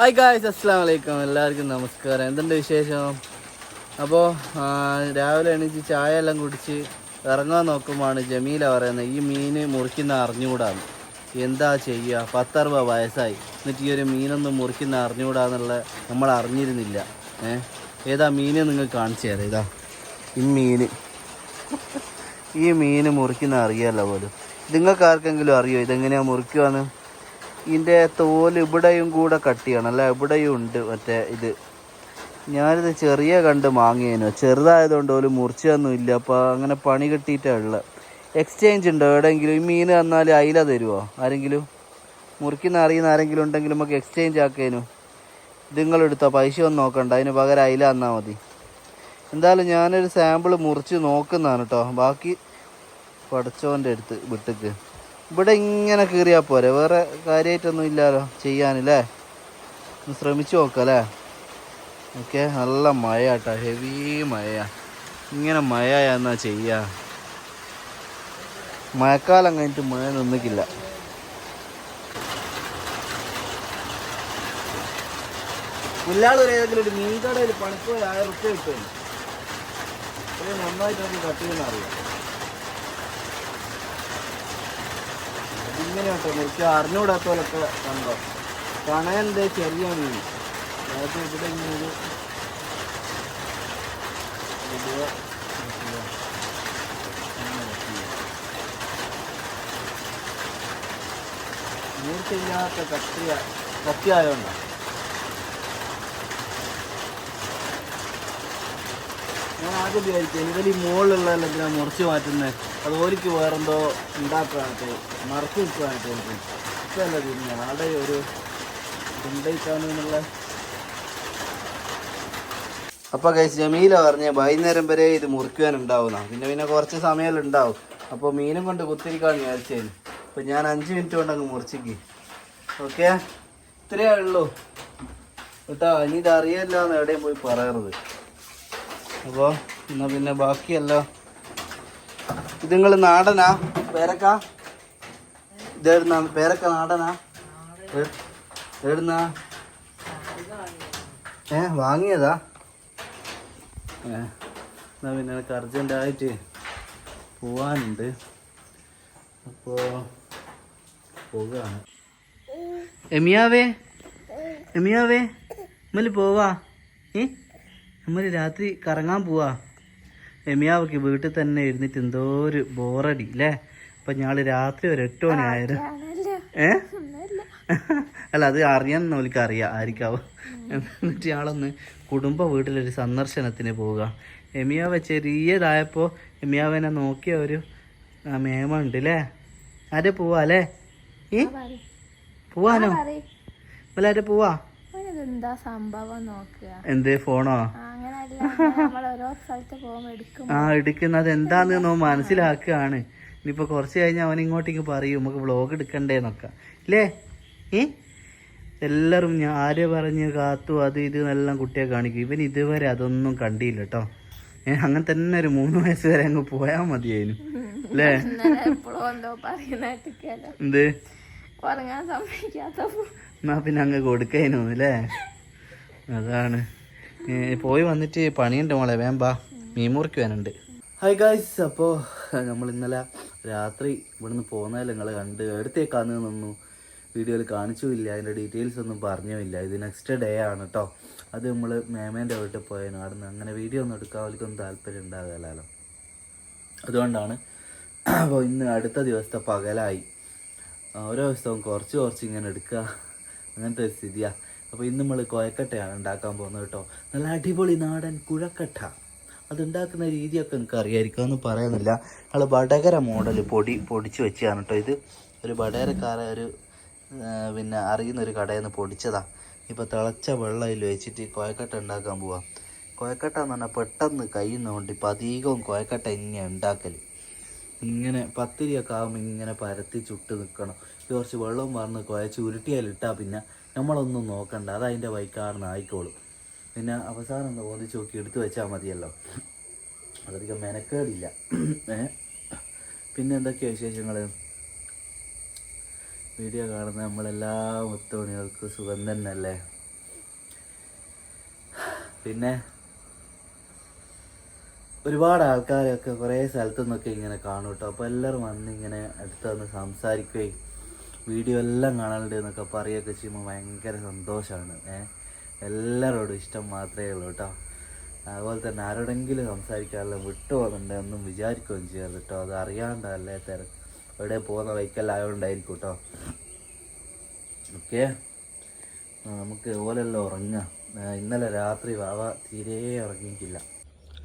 Hi guys അസ്സാം വലൈക്കും എല്ലാവർക്കും നമസ്കാരം. എന്തുണ്ട് വിശേഷം? അപ്പോൾ രാവിലെ എണീച്ച് ചായ എല്ലാം കുടിച്ച് ഇറങ്ങാൻ നോക്കുമ്പോഴാണ് ജമീല പറയുന്നത് ഈ മീൻ മുറിക്കുന്ന അറിഞ്ഞുകൂടാന്ന്. എന്താ ചെയ്യുക പത്തറുപ വയസ്സായി. എന്നിട്ട് ഈ ഒരു മീനൊന്നും മുറിക്കുന്ന അറിഞ്ഞുകൂടാന്നുള്ള നമ്മൾ അറിഞ്ഞിരുന്നില്ല. ഏഹ് ഏതാ മീൻ നിങ്ങൾ കാണിച്ചു തരാം. ഇതാ ഈ മീൻ ഈ മീൻ മുറിക്കുന്ന അറിയാമല്ലോ പോലും. നിങ്ങൾക്ക് ആർക്കെങ്കിലും അറിയോ? ഇതെങ്ങനെയാണ് മുറിക്കുവാന്ന്? ഇതിന്റെ തോൽ ഇവിടെയും കൂടെ കട്ടിയാണ്. അല്ല ഇവിടെയും ഉണ്ട് മറ്റേ ഇത്. ഞാനിത് ചെറിയ കണ്ട് മാങ്ങിയേനു. ചെറുതായതുകൊണ്ട് ഒരു മുറിച്ചൊന്നും ഇല്ല. അപ്പോൾ അങ്ങനെ പണി കിട്ടിയിട്ടാണ് ഉള്ളത് എക്സ്ചേഞ്ച് ഉണ്ടോ എവിടെയെങ്കിലും? ഈ മീൻ തന്നാൽ അയില തരുമോ ആരെങ്കിലും? മുറിക്കുന്ന അറിയുന്ന ആരെങ്കിലും ഉണ്ടെങ്കിലും നമുക്ക് എക്സ്ചേഞ്ച് ആക്കേനു. നിങ്ങളെടുത്തോ പൈസ ഒന്നും നോക്കണ്ട. അതിന് പകരം അയില തന്നാൽ മതി. എന്തായാലും ഞാനൊരു സാമ്പിൾ മുറിച്ച് നോക്കുന്നതാണ് കേട്ടോ ബാക്കി പടച്ചോന്റെ അടുത്ത് വിട്ടിക്ക്. ഇവിടെ ഇങ്ങനെ കീറിയാൽ പോരെ. വേറെ കാര്യമായിട്ടൊന്നും ഇല്ലല്ലോ ചെയ്യാനല്ലേ? ഒന്ന് ശ്രമിച്ചു നോക്കല്ലേ ഓക്കെ നല്ല മഴ കേട്ടോ ഹെവി മഴയാ. ഇങ്ങനെ മഴ എന്നാ ചെയ്യാ? മഴക്കാലം കഴിഞ്ഞിട്ട് മഴ നിന്നിക്കില്ല. ഏതെങ്കിലും ഒരു മീൻകടയിൽ പണിപ്പോയി ആയിരം റുപ്യ കിട്ടും. നന്നായിട്ട് നമുക്ക് കട്ട് ചെയ്യുന്ന അറിയാം ഇങ്ങനെ കേട്ടോ അറിഞ്ഞുകൂടാത്ത അറിഞ്ഞുകൂടാത്തവരൊക്കെ കണ്ടോ? കണയന്റെ ചെറിയ മീൻ ഇവിടെ ഇങ്ങനെ ഒരു കത്തിയ കത്തിയായോണ്ടാ. ഞാൻ ആദ്യം വിചാരിച്ചു ഇവർ ഈ മുകളിലുള്ളതെല്ലാം എന്തിനാ മുറിച്ച് മാറ്റുന്നത് അത് ഓരിക്ക് വേറെന്തോ ഉണ്ടാക്കാനായിട്ട് മറച്ചു നിൽക്കാനായിട്ട് എനിക്ക് ഇഷ്ടമല്ല തിരിഞ്ഞ ആടെ ഒരു ഉണ്ടായിക്കാണെന്നുള്ള അപ്പോൾ കഴിച്ച് ജമീല പറഞ്ഞ വൈകുന്നേരം വരെ ഇത് മുറിക്കുവാനുണ്ടാവുന്ന പിന്നെ പിന്നെ കുറച്ച് സമയമല്ലോ ഉണ്ടാവും. അപ്പോൾ മീനും കൊണ്ട് കുത്തിരിക്കാൻ വിചാരിച്ചേന്. അപ്പോൾ ഞാൻ അഞ്ച് മിനിറ്റ് കൊണ്ട് അങ്ങ് മുറിച്ചിക്ക്. ഓക്കെ? ഇത്രയേ ഉള്ളൂ. കേട്ടോ ഇനി ഇത് അറിയില്ല എന്ന് എവിടെയും പോയി പറയരുത്. അപ്പോൾ എന്നാ പിന്നെ ബാക്കിയല്ലോ ഇത് നിങ്ങൾ നാടനാ? പേരക്ക? പേരക്ക നാടനാ? ഏ- ഏ വാങ്ങിയതാ? ഏ എന്നാ പിന്നെ എനിക്ക് അർജന്റായിട്ട് പോവാനുണ്ട്. അപ്പോൾ പോവുകയാണ് എമിയാവേ? എമിയാവേ? നമ്മൾ പോവാ. ഏ? നമ്മൾ രാത്രി കറങ്ങാൻ പോവാ. എമിയാവക്ക് വീട്ടിൽ തന്നെ ഇരുന്നിട്ട് എന്തോ ഒരു ബോറടി അല്ലേ അപ്പൊ ഞാൾ രാത്രി ഒരു എട്ട് മണിയായിരുന്നു ഏ? അല്ല അത് അറിയാൻ നോലിക്ക് അറിയാം ആയിരിക്കാവും? എന്നിട്ട് ഞാളൊന്ന് കുടുംബ വീട്ടിലൊരു സന്ദർശനത്തിന് പോവുക എമിയാവ ചെറിയതായപ്പോൾ എമിയാവനെ നോക്കിയ ഒരു മേമ ഉണ്ട് അല്ലേ ആരെ പോവാ അല്ലേ ഏ? പോവാനോ? അല്ലാരെ പോവാ? എന്താ സംഭവം നോക്കുക. എന്ത് ഫോണോ? ആ എടുക്കുന്നത് എന്താന്ന് നോ മനസ്സിലാക്കുകയാണ്. ഇനിയിപ്പോ കുറച്ച് കഴിഞ്ഞാൽ അവൻ ഇങ്ങോട്ട് ഇങ്ങോട്ടേക്ക് പറയും നമുക്ക് വ്ളോഗ് എടുക്കണ്ടേന്നൊക്കെ. ഇല്ലേ? ഏ? എല്ലാവരും ഞാൻ ആര് പറഞ്ഞ് കാത്തു അത് ഇത് എന്നെല്ലാം കുട്ടിയെ കാണിക്കും. ഇവൻ ഇതുവരെ അതൊന്നും കണ്ടില്ല കേട്ടോ ഏ അങ്ങനെ തന്നെ ഒരു മൂന്ന് വയസ്സ് വരെ അങ്ങ് പോയാൽ മതിയായിരുന്നു അല്ലേ? എന്ത് ഉറങ്ങാൻ സമ്മതിക്കാത്ത എന്നാ പിന്നെ അങ്ങ് കൊടുക്കുന്നു അല്ലേ? അതാണ്. പോയി വന്നിട്ട് പണിയുണ്ട് മോളെ വേമ്പാ മീൻ മുറിക്കുവാനുണ്ട് ഹായ് ഗായ്സ് അപ്പോൾ നമ്മൾ ഇന്നലെ രാത്രി ഇവിടുന്ന് പോകുന്നതല്ല നിങ്ങൾ കണ്ട്. എടുത്തേക്കാന്ന് നിന്നു. വീഡിയോയിൽ കാണിച്ചുമില്ല അതിന്റെ ഡീറ്റെയിൽസ് ഒന്നും പറഞ്ഞുമില്ല. ഇത് നെക്സ്റ്റ് ഡേ ആണ് കേട്ടോ അത് നമ്മൾ മേമേന്റെ വീട്ടിൽ പോയതിന് അവിടുന്ന് അങ്ങനെ വീഡിയോ ഒന്നും എടുക്കാൻ അവർക്കൊന്നും താല്പര്യം ഉണ്ടാകില്ലല്ലോ അതുകൊണ്ടാണ് അപ്പോൾ ഇന്ന് അടുത്ത ദിവസത്തെ പകലായി. ഓരോ ദിവസവും കുറച്ച് കുറച്ച് ഇങ്ങനെ എടുക്കുക അങ്ങനത്തെ ഒരു സ്ഥിതിയാണ് അപ്പോൾ ഇന്ന് നമ്മൾ കുഴക്കട്ടയാണ് ഉണ്ടാക്കാൻ പോകുന്നത് കേട്ടോ. നല്ല അടിപൊളി നാടൻ കുഴക്കട്ട. അതുണ്ടാക്കുന്ന രീതിയൊക്കെ നിങ്ങൾക്ക് അറിയായിരിക്കും എന്ന് പറയുന്നില്ല. നമ്മൾ വടകര മോഡൽ പൊടി പൊടിച്ച് വെച്ചതാണ് കേട്ടോ ഇത്. ഒരു വടകരക്കാരെ ഒരു പിന്നെ അറിയുന്ന ഒരു കടയിൽ നിന്ന് പൊടിച്ചതാണ് ഇപ്പോൾ തിളച്ച വെള്ളം അതിൽ വെച്ചിട്ട് കുഴക്കട്ട ഉണ്ടാക്കാൻ പോവാം. കുഴക്കട്ട എന്ന് പറഞ്ഞാൽ പെട്ടെന്ന് കഴിയുന്നതുകൊണ്ട് ഇപ്പം അധികവും കുഴക്കട്ട ഇങ്ങനെ ഉണ്ടാക്കൽ ഇങ്ങനെ പത്തിരിയൊക്കെ ആകുമ്പോൾ ഇങ്ങനെ പരത്തി ചുട്ട് നിൽക്കണം കുറച്ച് വെള്ളവും വാർന്ന് കുഴച്ച് ഉരുട്ടിയാലിട്ടാൽ പിന്നെ നമ്മളൊന്നും നോക്കണ്ട. അത് അതിന്റെ വൈക്കാറിന് ആയിക്കോളും പിന്നെ അവസാനം ഒന്ന് ഓന്നിച്ച് നോക്കി എടുത്തു വെച്ചാൽ മതിയല്ലോ. അതധികം മെനക്കേടില്ല. പിന്നെ എന്തൊക്കെയാണ് വിശേഷങ്ങൾ വീഡിയോ കാണുന്ന നമ്മളെല്ലാ മുത്തോണികൾക്കും സുഖം തന്നെയല്ലേ? പിന്നെ ഒരുപാട് ആൾക്കാരൊക്കെ കുറേ സ്ഥലത്തു നിന്നൊക്കെ ഇങ്ങനെ കാണും കേട്ടോ. അപ്പോൾ എല്ലാവരും വന്നിങ്ങനെ അടുത്ത് വന്ന് സംസാരിക്കുകയും വീഡിയോ എല്ലാം കാണാനുണ്ട് എന്നൊക്കെ പറയുകയൊക്കെ ചെയ്യുമ്പോൾ ഭയങ്കര സന്തോഷമാണ്. ഏഹ് എല്ലാവരോടും ഇഷ്ടം മാത്രമേ ഉള്ളൂ കേട്ടോ. അതുപോലെ തന്നെ ആരോടെങ്കിലും സംസാരിക്കാറില്ല വിട്ടു പോകുന്നുണ്ട് ഒന്നും വിചാരിക്കുകയും ചെയ്യാറ് കേട്ടോ. അത് അറിയാണ്ടല്ലേ തിര എവിടെ പോകുന്ന വൈക്കെല്ലാം ആയതുകൊണ്ടായിരിക്കും കേട്ടോ. ഓക്കെ? നമുക്ക് ഓലെല്ലാം ഉറങ്ങാം. ഇന്നലെ രാത്രി വാവ തീരെ ഉറങ്ങിയിട്ടില്ല.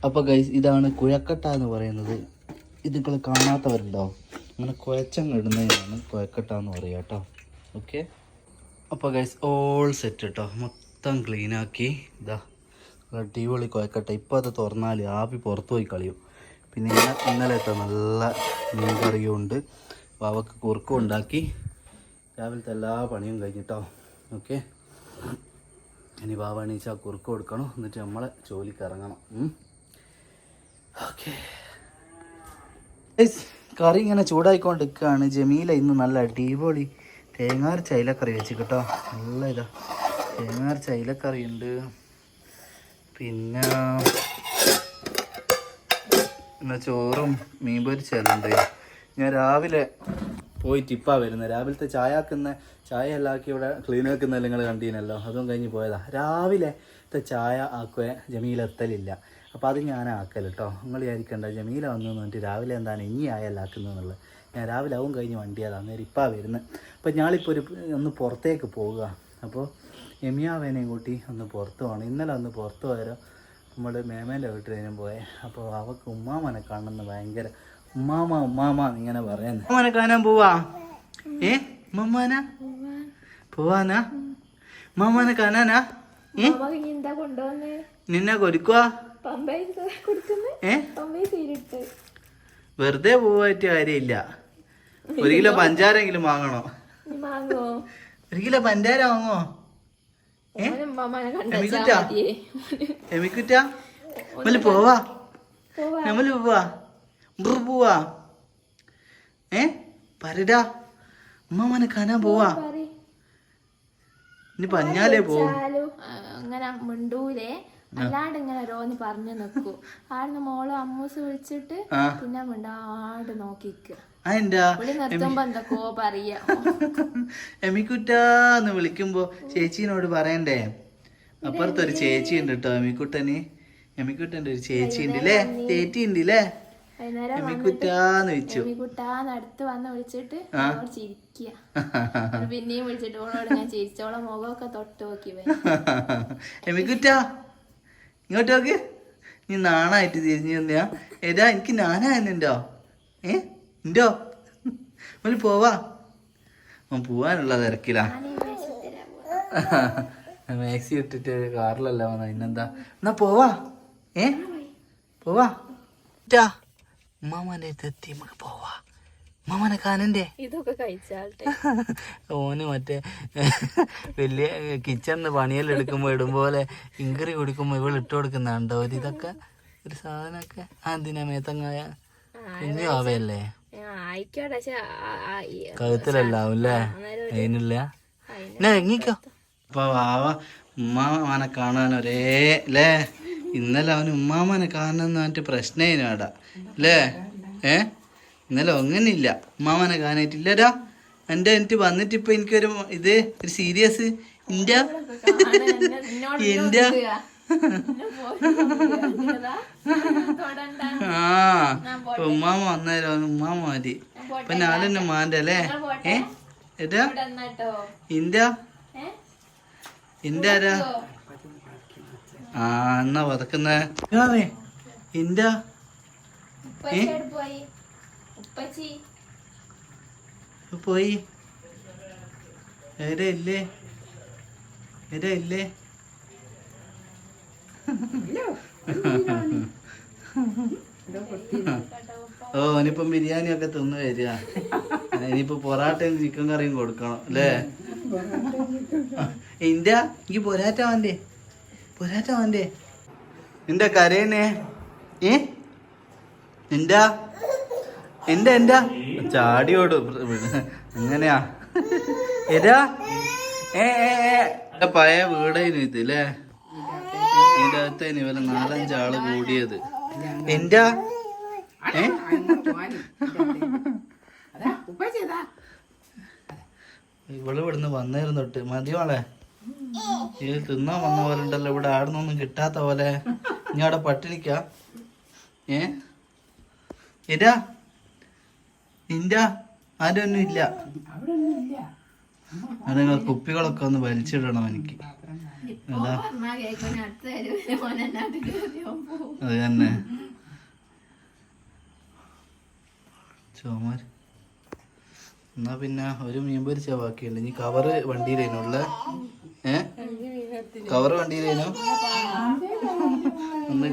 അപ്പോൾ ഗൈസ് ഇതാണ് കുഴക്കട്ട എന്ന് പറയുന്നത്. ഇത് നിങ്ങൾ കാണാത്തവരുണ്ടോ? അങ്ങനെ കുഴച്ചങ്ങ് ഇടുന്നതിനാണ് കുഴക്കട്ട എന്ന് പറയുക കേട്ടോ. ഓക്കെ അപ്പോൾ ഗൈസ് ഓൾ സെറ്റ് കേട്ടോ മൊത്തം ക്ലീനാക്കി ഇതാ അടിപൊളി കുഴക്കട്ട. ഇപ്പോൾ അത് തുറന്നാൽ ആവി പുറത്ത് പോയി കളിയും. പിന്നെ ഇന്ന ഇന്നലത്തെ നല്ല മീൻ കറിയും ഉണ്ട് വാവക്ക് കുറുക്കും ഉണ്ടാക്കി. രാവിലത്തെ എല്ലാ പണിയും കഴിഞ്ഞിട്ടോ. ഓക്കെ ഇനി ബാബ എണീച്ചാ കുറുക്ക് കൊടുക്കണം. എന്നിട്ട് നമ്മളെ ജോലിക്ക് ഇറങ്ങണം. ഓക്കെ കറി ഇങ്ങനെ ചൂടായിക്കൊണ്ടിരിക്കുകയാണ്. ജമീല ഇന്ന് നല്ല അടിപൊളി തേങ്ങാർ ചൈലക്കറി വെച്ച് കേട്ടോ. നല്ല ഇതാ. തേങ്ങാർ ചൈലക്കറി ഉണ്ട്. പിന്നെ പിന്നെ ചോറും മീൻ പൊരിച്ചുണ്ട് ഞാൻ രാവിലെ പോയിട്ട് ഇപ്പാ വരുന്നത് രാവിലത്തെ ചായ ആക്കുന്ന ചായ എല്ലാക്കി ഇവിടെ ക്ലീൻ ആക്കുന്ന നിങ്ങൾ കണ്ടീനല്ലോ. അതും കഴിഞ്ഞ് പോയതാ. രാവിലത്തെ ചായ ആക്കുക ജമീല എത്തലില്ല. അപ്പോൾ അത് ഞാൻ ആക്കൽ കേട്ടോ നിങ്ങൾ വിചാരിക്കേണ്ട ജമീല വന്നു എന്ന് പറഞ്ഞിട്ട് രാവിലെ എന്താണ് ഇനി ആയല്ല ആക്കുന്നതെന്നുള്ളത് ഞാൻ രാവിലെ ആവും കഴിഞ്ഞ് വണ്ടിയതാണ് അന്നേരം ഇപ്പാ വരുന്നത് അപ്പോൾ ഞാളിപ്പോൾ ഒരു ഒന്ന് പുറത്തേക്ക് പോവുക. അപ്പോൾ എമിയാവേനെയും കൂട്ടി ഒന്ന് പുറത്ത് പോകണം ഇന്നലെ ഒന്ന് പുറത്ത് പോയാലോ നമ്മൾ മേമേന്റെ വീട്ടിലും പോയെ. അപ്പോൾ അവൾക്ക് ഉമ്മാമനെ കാണുന്ന ഭയങ്കര ഉമ്മാമ ഉമ്മാമ ഇങ്ങനെ പറയുന്നത് ഉമ്മാനെ കാണാൻ പോവാ? ഏ? ഉമ്മാന പോവാനാ? ഉമ്മാമനെ കാണാനാ? ഏ? നിന്നെ കൊടുക്കുക വെറുതെ പോവായിട്ട് കാര്യമില്ല. ഒരു കിലോ പഞ്ചാരെങ്കിലും വാങ്ങണോ? ഒരു കിലോ പഞ്ചാര വാങ്ങോ എമിക്കുറ്റ? നമ്മൾ പോവാ. നമ്മൾ പോവാ. ബ്രു പോവാ. ഏ? പറടാ. ഉമ്മനെ കാണാൻ പോവാ. ഇനി പഞ്ഞാലേ പോവും. അങ്ങനെ മിണ്ടൂലേ. അല്ലാണ്ട് ഇങ്ങനെ ഓരോന്ന് പറഞ്ഞു നിക്കൂ. ആടുന്ന് മോൾ അമ്മൂസ് വിളിച്ചിട്ട് പിന്നെ മിണ്ടാണ്ട് നോക്കിക്ക. അതെന്താ വിളി നിർത്തുമ്പോ എന്തൊക്കെയോ പറയാ. എമിക്കുറ്റാന്ന് വിളിക്കുമ്പോ ചേച്ചീനോട് പറയണ്ടേ? അപ്പുറത്തൊരു ചേച്ചി ഉണ്ട് കേട്ടോ എമിക്കുട്ടന്. എമിക്കുട്ടന്റെ ഒരു ചേച്ചി ഉണ്ട് അല്ലേ ചേച്ചി ഉണ്ട് അല്ലേ എമിക്കുറ്റാന്ന് വിളിച്ചു. കുട്ടാന്ന് അടുത്ത് വന്ന് വിളിച്ചിട്ട് ചിരിക്കുക പിന്നെയും വിളിച്ചിട്ട് ഓളോട് ഞാൻ ചിരിച്ചോളെ മുഖമൊക്കെ തൊട്ട് നോക്കി എമിക്കുറ്റ ഇങ്ങോട്ട് നോക്ക്. നീ നാണായിട്ട് തിരിഞ്ഞു തന്നെയാ ഏതാ എനിക്ക് നാനായിരുന്നുണ്ടോ ഏ? ഉണ്ടോ? ഒരു പോവാ. അവൻ പോവാനുള്ള തിരക്കിലാ. മാക്സി ഇട്ടിട്ട് കാറിലല്ല വന്ന. ഇന്നെന്താ? എന്നാ പോവാ. ഏ? പോവാ. ഉമ്മാമാന്റെ അടുത്ത് എത്തി. നമുക്ക് പോവാ. കാണണ്ടേ ഇതൊക്കെ കഴിച്ചാട്ടെ. ഓന് മറ്റേ വലിയ കിച്ചണിന്ന് പണിയെല്ലാം എടുക്കുമ്പോ ഇടുമ്പോലെ ഇങ്കറി കുടിക്കുമ്പോ ഇവൾ ഇട്ട് കൊടുക്കുന്നുണ്ടോ? ഒരു ഇതൊക്കെ ഒരു സാധനമൊക്കെ. അതിനാ മേത്തങ്ങായ? കുഞ്ഞു ആവയല്ലേ? കഴുത്തിലല്ലാവും അല്ലേ അതിനില്ല. എന്നാ എങ്ങിക്കോ അപ്പൊ വാവ ഉമ്മാമനെ കാണാൻ ഒരേ അല്ലേ ഇന്നലെ അവന് ഉമ്മാമനെ കാണാൻ പറഞ്ഞിട്ട് പ്രശ്നേനു അടാ അല്ലേ ഏ? ഇന്നലെ ഒങ്ങനില്ല ഉമ്മാമനെ കാണായിട്ടില്ലടാ എന്റെ എനിക്ക് വന്നിട്ട് ഇപ്പൊ എനിക്കൊരു ഇത് ഒരു സീരിയസ് ഇന്ത്യ ആ ഇപ്പൊ ഉമ്മാമ വന്നാലോ ഉമ്മാമ മതി ഇപ്പൊ ഞാനെന്നെ മാന്റെ അല്ലേ? ഏ? ഏതാ ഇന്ത്യ ഇന്ത്യ ആരാ? ആ എന്നാ പതക്കുന്ന ഇന്ത്യ ഏ? പോയി. ഇല്ലേ? ഇല്ലേ? ഓ ഇനിയിപ്പം ബിരിയാണി ഒക്കെ തിന്ന് വരിക. ഇനിയിപ്പോ പൊറാട്ടയും ചിക്കൻ കറിയും കൊടുക്കണം അല്ലേ? ഇന്ത്യ എനിക്ക് പൊരാറ്റ വേണ്ടേ? പൊരാറ്റ വേണ്ടേ? നിന്റെ കരയണേ. ഏ? എന്താ എന്റെ എന്താ ചാടിയോട് അങ്ങനെയാ. എരാ ഏ എന്റെ പഴയ വീടായിരുന്നു ഇത് അല്ലേ ഇതിന്റെ അകത്ത് ഇവരെ നാലഞ്ചാൾ കൂടിയത്. എന്റെ? ഏ? ഇവൾ ഇവിടുന്ന് വന്നിരുന്നു തൊട്ട്. മതിയോളെ ഇത് തിന്നാൻ വന്ന പോലെ ഉണ്ടല്ലോ. ഇവിടെ ആടുന്നൊന്നും കിട്ടാത്ത പോലെ. ഇനി അവിടെ പട്ടിണിക്ക. ഏ? ഇരാ നിന്റെ ആരും ഒന്നും ഇല്ല. അത് നിങ്ങൾ കുപ്പികളൊക്കെ ഒന്ന് വലിച്ചിടണം എനിക്ക്. അതാ. അത് തന്നെ. ചോമാര്. എന്നാ പിന്നെ ഒരു മീൻ പൊരിച്ച ബാക്കിയുണ്ട് ഇനി കവറ് വണ്ടിയിലേനുള്ള ഏ? കവറ് വണ്ടിയിലേനു ഒന്ന്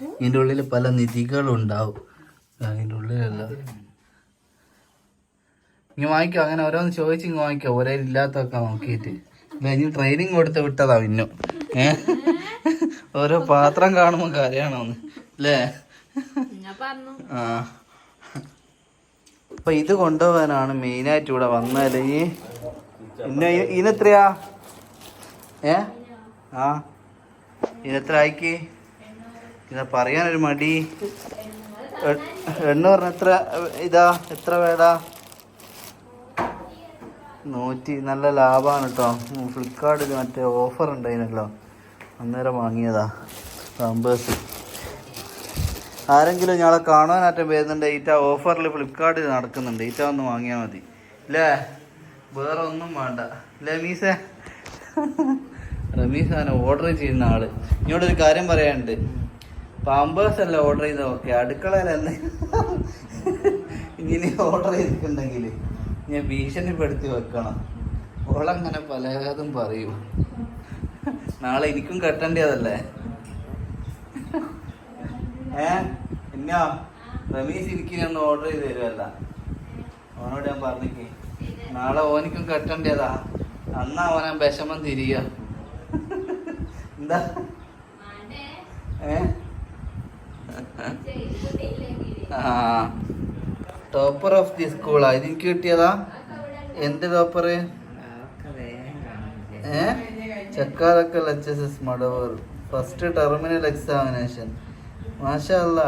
ഇതിന്റെ ഉള്ളിൽ പല നിധികളും ഉണ്ടാവും അതിന്റെ ഉള്ളിലല്ല. ഇങ്ങ് വാങ്ങിക്കോ അങ്ങനെ ഓരോന്ന് ചോദിച്ച് ഇങ്ങ് വാങ്ങിക്കോ. ഒരേ ഇല്ലാത്തൊക്കെ നോക്കിയിട്ട്. ഇനി ട്രെയിനിങ് കൊടുത്ത് വിട്ടതാ പിന്നെ ഏ? ഓരോ പാത്രം കാണുമ്പോ കരയാണോന്ന്. അല്ലേ ആ. അപ്പൊ ഇത് കൊണ്ടുപോകാനാണ് മെയിനായിട്ട് ഇവിടെ വന്നല്ലേ ഇനി പിന്നെ ഇനി എത്രയാ? ഏ? ആ. ഇതിനെത്ര ആയിക്ക്? ഇത് പറയാനൊരു മടി. എണ്ണ പറഞ്ഞ എത്ര ഇതാ എത്ര വേട നൂറ്റി നല്ല ലാഭമാണ് കേട്ടോ ഫ്ലിപ്കാർട്ടിൽ മറ്റേ ഓഫർ ഉണ്ടായിരുന്നല്ലോ. അന്നേരം വാങ്ങിയതാ. പാമ്പേഴ്സ് ആരെങ്കിലും ഞങ്ങളെ കാണാനാറ്റം വരുന്നുണ്ട് ഈറ്റ ഓഫറിൽ ഫ്ലിപ്കാർട്ടിൽ നടക്കുന്നുണ്ട്. ഈറ്റ ഒന്ന് വാങ്ങിയാൽ മതി. ഇല്ലേ വേറെ ഒന്നും വേണ്ട. ഇല്ലേ മീസേ? റമീസാണ് ഓർഡർ ചെയ്യുന്ന ആൾ. ഇങ്ങോട്ടൊരു കാര്യം പറയാനുണ്ട്. പാമ്പേഴ്സ് അല്ല ഓർഡർ ചെയ്ത ഓക്കെ അടുക്കളയിലല്ല. ഇങ്ങനെ ഓർഡർ ചെയ്തിട്ടുണ്ടെങ്കിൽ ഞാൻ ഭീഷണിപ്പെടുത്തി വെക്കണം. ഓളങ്ങനെ പലതും പറയും. നാളെ എനിക്കും കെട്ടേണ്ടതല്ലേ? ഏ? എന്നാ റമീസ് ഇരിക്കുന്ന ഓർഡർ ചെയ്ത് തരുമല്ല ഓനോട് ഞാൻ പറഞ്ഞിക്ക് നാളെ ഓനിക്കും കെട്ടേണ്ടതാ. അന്നാ അവനെ വിഷമം തിരിയ. എന്താ? ഏ? ടോപ്പർ ഓഫ് ദി സ്കൂളാ ഇത് എനിക്ക് കിട്ടിയതാ? എന്ത് ടോപ്പർ ഏ? Chakkalakkal H S S Madavoor first terminal examination മാഷല്ല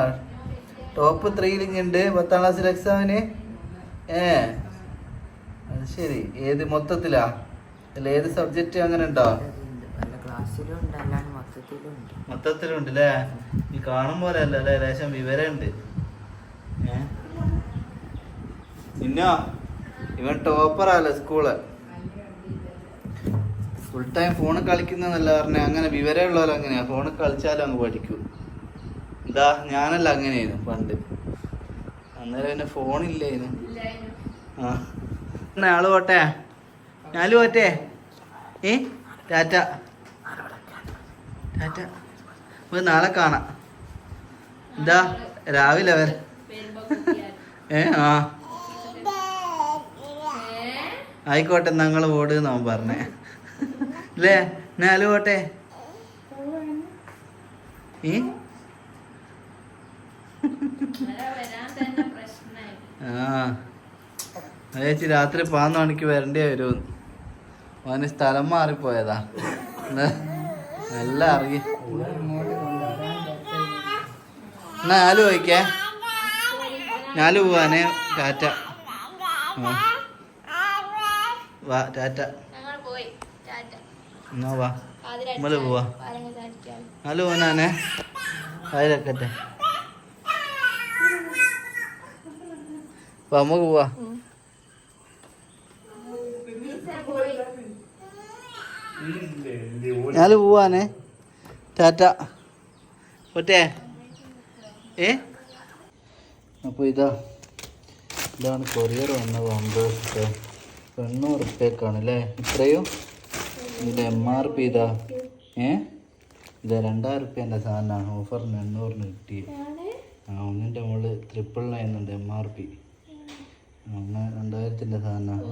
ടോപ്പ് ത്രീയിലിങ്ങുണ്ട് പത്താം ക്ലാസ്സിൽ എക്സാമിന് ഏ? അത് ശരി. ഏത് മൊത്തത്തിലാ? അല്ല ഏത് സബ്ജക്റ്റ് അങ്ങനെ ഉണ്ടോ? ക്ലാസ്സിലും ഉണ്ട് അല്ലാണ്ട് മൊത്തത്തിലും ഉണ്ട് മൊത്തത്തിലുണ്ട് അല്ലേ ഈ കാണും പോലെ അല്ല അല്ലേ? ലേശം വിവരമുണ്ട്. ഏ? ഇവൻ ടോപ്പറല്ലേ സ്കൂൾ ഫുൾ ടൈം ഫോണിൽ കളിക്കുന്നതല്ല പറഞ്ഞ. അങ്ങനെ വിവരമുള്ളവരോ അങ്ങനെയാ ഫോണിൽ കളിച്ചാലും അങ്ങ് പഠിക്കൂ. എന്താ ഞാനല്ല അങ്ങനെയായിരുന്നു പണ്ട്. അന്നേരം പിന്നെ ഫോണില്ലേനു ആ. എന്നാ ആൾ പോട്ടെ? ഞാൽ പോട്ടെ? ഏ? ടാറ്റ. നാളെ കാണാം. എന്താ രാവിലെ വരെ. ഏ ആ. ആയിക്കോട്ടെ ഞങ്ങൾ ഓട് നമ്മ പറഞ്ഞേ. അല്ലേ നാലു പോട്ടെ. പ്രശ്നമായി ആ. ചേച്ചി രാത്രി പതിനൊന്ന് മണിക്ക് വരേണ്ടി വരും. അവന് സ്ഥലം മാറിപ്പോയതാ. നല്ല അറിയ. എന്നാ ഞാൽ പോയിക്കേ? ഞാൽ പോവാനെ. ടാറ്റ. വാ ടാറ്റ. എന്നാ വാ. നമ്മൾ പോവാ. നാല് പോവാനാണേ. അതിലൊക്കട്ടെ നമുക്ക് പോവാ. ഞാൽ പോവാനേ ടാറ്റ. ഒറ്റേ ഏ? അപ്പോൾ ഇതാ ഇതാണ് കൊറിയർ വന്ന വമ്പേഴ്സ് എണ്ണൂറ് റുപ്യക്കാണ് അല്ലേ? ഇത്രയും? ഇതിന്റെ എം ആർ പി ഇതാ. ഏ? ഇത് രണ്ടായിരം റുപ്യന്റെ സാധനമാണ് ഓഫറിന് എണ്ണൂറിന് കിട്ടി. ആ ഒന്നിന്റെ മുകളിൽ ട്രിപ്പിൾ നയൻ ഉണ്ട് എം ആർ പി ഒന്ന് രണ്ടായിരത്തിന്റെ സാധനമാണ്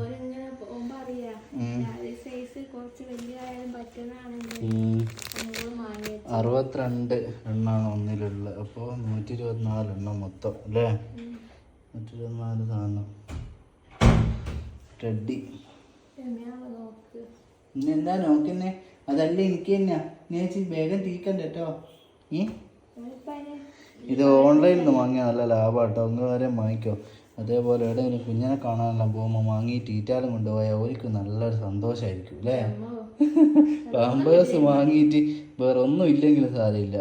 സൈസ് കുറച്ച് അറുപത്തിരണ്ട് എണ്ണാണ് ഒന്നിലുള്ളത്. അപ്പോൾ നൂറ്റി ഇരുപത്തിനാല് എണ്ണം മൊത്തം അല്ലേ? നൂറ്റി ഇരുപത്തിനാല് സാധനം. റെഡി. എന്താ നോക്കുന്നേ? അതല്ല എനിക്ക് തന്നെയാ ഞാൻ വേഗം തീക്കണ്ട കേട്ടോ ഈ ഇത് ഓൺലൈനിൽ നിന്ന് വാങ്ങിയാൽ നല്ല ലാഭം കേട്ടോ നിങ്ങൾ വരെ വാങ്ങിക്കോ. അതേപോലെ എവിടെയെങ്കിലും കുഞ്ഞിനെ കാണാനെല്ലാം പോകുമ്പോൾ വാങ്ങി തീറ്റാലും കൊണ്ടുപോയാൽ അവർക്ക് നല്ലൊരു സന്തോഷമായിരിക്കും അല്ലേ? പാമ്പേഴ്സ് വാങ്ങിയിട്ട് വേറെ ഒന്നും ഇല്ലെങ്കിലും സാരമില്ല.